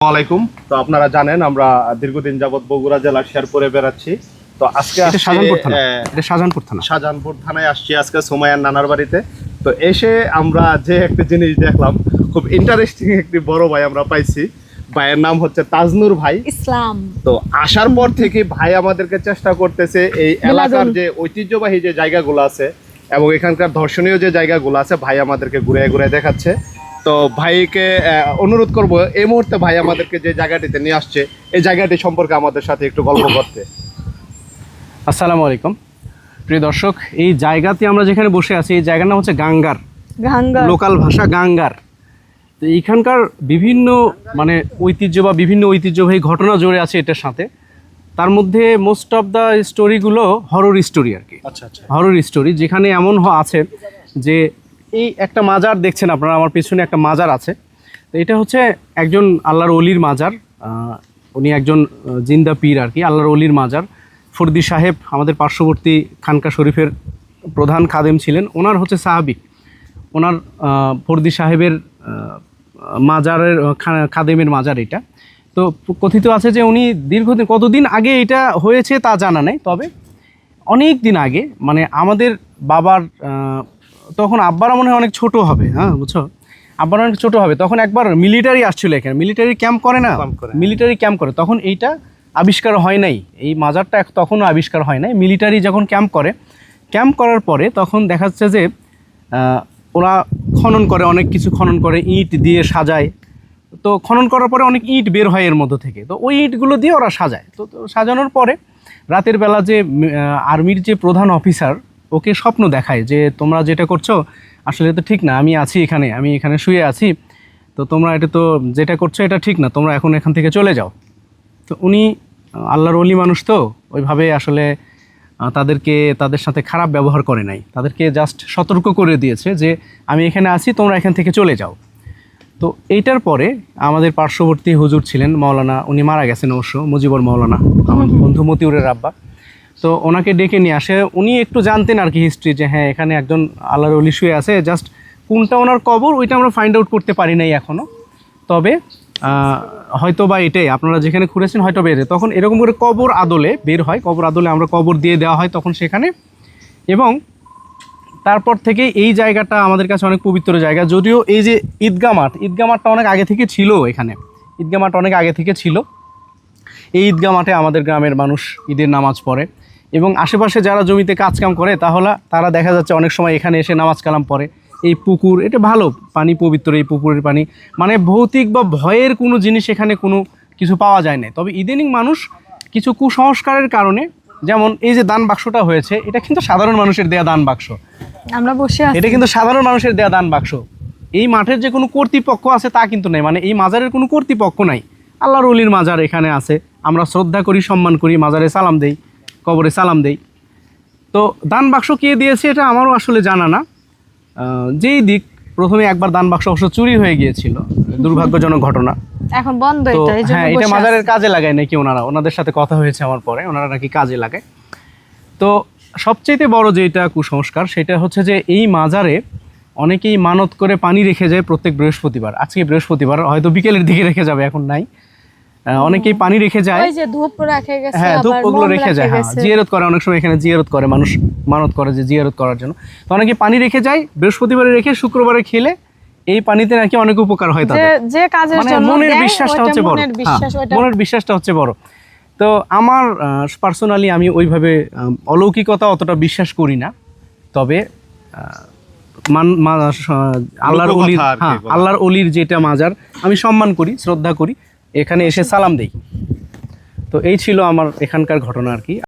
আলাইকুম। তো আপনারা জানেন আমরা দীর্ঘদিন যাবত বগুড়া জেলার শেরপুরে বেড়াচ্ছি। তো আজকে শাহজাহানপুর থানা। আহ, এটা শাহজাহানপুর থানা। শাহজাহানপুর থানায় আসছি আজকে সোমায়ার নানার বাড়িতে। তো এসে আমরা যে একটা জিনিস দেখলাম খুব ইন্টারেস্টিং একটি বড় ভাই আমরা পাইছি। ভাইয়ের নাম হচ্ছে তাজনুর ভাই। ইসলাম। তো আসার পর থেকে ভাই আমাদেরকে চেষ্টা করতেছে এই এলাকার যে ঐতিহ্যবাহী যে জায়গাগুলো আছে এবং এখানকার দর্শনীয় যে জায়গাগুলো আছে ভাই আমাদেরকে ঘুরে ঘুরে দেখাচ্ছে। তো ভাইকে অনুরোধ করব এই মুহূর্তে ভাই আমাদেরকে যে জায়গাটিতে নিয়ে আসছে এই জায়গাটি সম্পর্কে আমাদের সাথে একটু গল্প করতে। আসসালামু আলাইকুম। প্রিয় দর্শক এই জায়গাতে আমরা যেখানে বসে আছি এই জায়গার নাম হচ্ছে গাঙ্গার। গাঙ্গা লোকাল ভাষা গাঙ্গার। তো এইখানকার বিভিন্ন মানে ঐতিহ্য বা বিভিন্ন ঐতিহ্যবাহী ঘটনা জড়ে আছে এটার সাথে। তার মধ্যে মোস্ট অফ দ্য স্টোরিগুলো হরর স্টোরি আর কি। আচ্ছা আচ্ছা। হরর স্টোরি যেখানে এমন আছে যে এই একটা মাজার দেখছেন আপনারা, আমার পিছনে একটা মাজার আছে। তো এটা হচ্ছে একজন আল্লাহর অলির মাজার। উনি একজন জিন্দা পীর আর কি, আল্লাহর অলির মাজার। ফরদি সাহেব আমাদের পার্শ্ববর্তী খানকা শরীফের প্রধান খাদেম ছিলেন। ওনার হচ্ছে সাহাবি। ওনার ফরদি সাহেবের মাজারের খাদেমের মাজার এটা। তো কথিত আছে যে উনি দীর্ঘদিন, কতদিন আগে এটা হয়েছে তা জানা নেই, তবে অনেক দিন আগে মানে আমাদের বাবার তখন আব্বারা মনে হয় অনেক ছোট হবে হ্যাঁ বুঝছ? আব্বার অনেক ছোট হবে। তখন একবার মিলিটারি আসছিল এখানে। মিলিটারি ক্যাম্প করে না? করে। মিলিটারি ক্যাম্প করে। তখন এইটা আবিষ্কার হয় নাই। এই মাজারটা তখনও আবিষ্কার হয় নাই। মিলিটারি যখন ক্যাম্প করে ক্যাম্প করার পরে তখন দেখা যাচ্ছে যে ওরা খনন করে অনেক কিছু খনন করে ইট দিয়ে সাজায়। তো খনন করার পরে অনেক ইট বের হয় এর মধ্যে থেকে। তো ওই ইটগুলো দিয়ে ওরা সাজায়। তো তো সাজানোর পরে রাতের বেলা যে আর্মির যে প্রধান অফিসার ওকে স্বপ্ন দেখায় যে তোমরা যেটা করছ আসলে তো ঠিক না আমি আছি এখানে আমি এখানে শুয়ে আছি। তো তোমরা এটা তো যেটা করছ এটা ঠিক না তোমরা এখন এখান থেকে চলে যাও। তো উনি আল্লাহর অলি মানুষ তো ওইভাবে আসলে তাদেরকে তাদের সাথে খারাপ ব্যবহার করে নাই। তাদেরকে জাস্ট সতর্ক করে দিয়েছে যে আমি এখানে আছি তোমরা এখান থেকে চলে যাও। তো এইটার পরে আমাদের পার্শ্ববর্তী হুজুর ছিলেন মাওলানা উনি মারা গেছেন অবশ্য মুজিবর মাওলানা আমার বন্ধু মতিউরের আব্বা। তো ওনাকে ডেকে নিয়ে আসে। উনি একটু জানতেন আর কি হিস্ট্রি যে হ্যাঁ এখানে একজন আল্লাহর অলি শুয়ে আছে। জাস্ট কোনটা ওনার কবর, ওইটা আমরা ফাইন্ড আউট করতে পারি নাই এখনও তবে হয়তো বা এটাই, আপনারা যেখানে খুঁড়েছেন হয়তো বের তখন এরকম করে কবর আদলে বের হয়, কবর আদলে আমরা কবর দিয়ে দেওয়া হয় তখন সেখানে। এবং তারপর থেকে এই জায়গাটা আমাদের কাছে অনেক পবিত্র জায়গা। যদিও এই যে ঈদগা মাঠ ঈদগা মাঠটা অনেক আগে থেকে ছিল এখানে। ঈদগা মাঠ অনেক আগে থেকে ছিল। এই ঈদগা মাঠে আমাদের গ্রামের মানুষ ঈদের নামাজ পড়ে। এবং আশেপাশে যারা জমিতে কাজকাম করে তাহলে তারা দেখা যাচ্ছে অনেক সময় এখানে এসে নামাজ কালাম পড়ে। এই পুকুর এটা ভালো পানি পবিত্র এই পুকুরের পানি। মানে ভৌতিক বা ভয়ের কোনো জিনিস এখানে কোনো কিছু পাওয়া যায় না তবে ইদানিং মানুষ কিছু কুসংস্কারের কারণে যেমন এই যে দান বাক্সটা হয়েছে এটা কিন্তু সাধারণ মানুষের দেয়া দান বাক্স। আমরা বসে এটা কিন্তু সাধারণ মানুষের দেয়া দান বাক্স। এই মাঠের যে কোনো কর্তৃপক্ষ আছে তা কিন্তু নেই। মানে এই মাজারের কোনো কর্তৃপক্ষ নাই। আল্লাহর অলির মাজার এখানে আছে। আমরা শ্রদ্ধা করি সম্মান করি মাজারে সালাম দেই। কবরে সালাম দেই। তো দান বাক্স কে দিয়েছে এটা আমারও আসলে জানা না। যেই দিক প্রথমে একবার দান বাক্স অবশ্য চুরি হয়ে গিয়েছিল দুর্ভাগ্যজনক ঘটনা। এখন বন্ধ এটা হ্যাঁ এটা মাজারের কাজে লাগায় নাকি ওনারা? ওনাদের সাথে কথা হয়েছে আমার পরে ওনারা নাকি কাজে লাগায়। তো সবচেয়ে বড় যেটা কুসংস্কার সেটা হচ্ছে যে এই মাজারে অনেকেই মানত করে পানি রেখে যায় প্রত্যেক বৃহস্পতিবার। আজকে বৃহস্পতিবার হয়তো বিকেলের দিকে রেখে যাবে এখন নাই। অনেকেই পানি রেখে যায়। ওই যে ধূপ রেখে গেছে হ্যাঁ ধূপ আবার ওগুলো রেখে যায় হ্যাঁ জিয়ারত করে অনেক সময় এখানে জিয়ারত করে মানুষ মানত করে যে জিয়ারত করার জন্য। তো অনেকে পানি রেখে যায় বৃহস্পতিবারে রেখে শুক্রবারে খেলে এই পানিতে নাকি অনেক উপকার হয় তাদের। যে কাজের মানে জন্য মনের বিশ্বাসটা হচ্ছে বড়। মনের বিশ্বাস হ্যাঁ, ওইটা মনের বিশ্বাসটা হচ্ছে বড়। তো আমার পার্সোনালি আমি ওইভাবে অলৌকিকতা অতটা বিশ্বাস করি না। তবে আহ, মান মা- আল্লাহর অলির হ্যাঁ আল্লাহর অলির যেটা মাজার আমি সম্মান করি শ্রদ্ধা করি। এখানে এসে সালাম দেই তো এই ছিল আমার এখানকার ঘটনা আর কি।